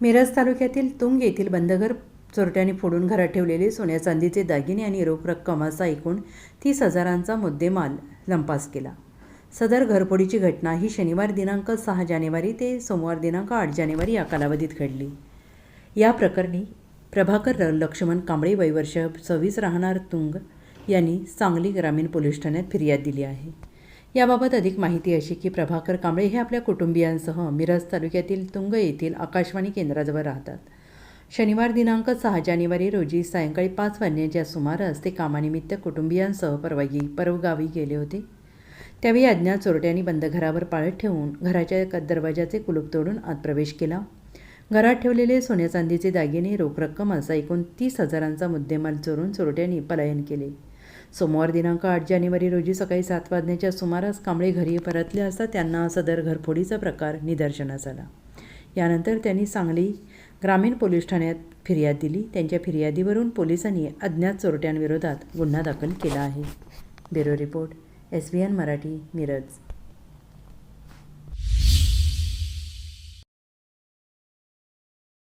मिरज तालुक्यातील तुंग येथील बंदघर चोरट्यांनी फोडून घरात ठेवलेले सोन्या चांदीचे दागिने आणि रोख रक्कम असा एकूण तीस हजारांचा मुद्देमाल लंपास केला. सदर घरफोडीची घटना ही शनिवार दिनांक सहा जानेवारी ते सोमवार दिनांक आठ जानेवारी या कालावधीत घडली. या प्रकरणी प्रभाकर लक्ष्मण कांबळे वयवर्ष सव्वीस राहणार तुंग यांनी सांगली ग्रामीण पोलीस ठाण्यात फिर्याद दिली आहे. याबाबत अधिक माहिती अशी की प्रभाकर कांबळे हे आपल्या कुटुंबियांसह मिरज तालुक्यातील तुंग येथील आकाशवाणी केंद्राजवळ राहतात. शनिवार दिनांक सहा जानेवारी रोजी सायंकाळी पाच वाजण्याच्या सुमारास ते कामानिमित्त कुटुंबियांसह परवागी परवगावी गेले होते. त्यावेळी अज्ञात चोरट्यांनी बंद घरावर पाळत ठेवून घराच्या दरवाजाचे कुलूप तोडून आत प्रवेश केला. घरात ठेवलेले सोन्या चांदीचे दागिने रोख रक्कम असा एकूण तीस हजारांचा मुद्देमाल चोरून चोरट्यांनी पलायन केले. सोमवार दिनांक आठ जानेवारी रोजी सकाळी सात वाजण्याच्या सुमारास कांबळे घरी परतले असता त्यांना सदर घरफोडीचा प्रकार निदर्शनास आला. यानंतर त्यांनी सांगली ग्रामीण पोलीस ठाण्यात फिर्याद दिली. त्यांच्या फिर्यादीवरून पोलिसांनी अज्ञात चोरट्यांविरोधात गुन्हा दाखल केला आहे. Bureau report S B N Marathi Miraj.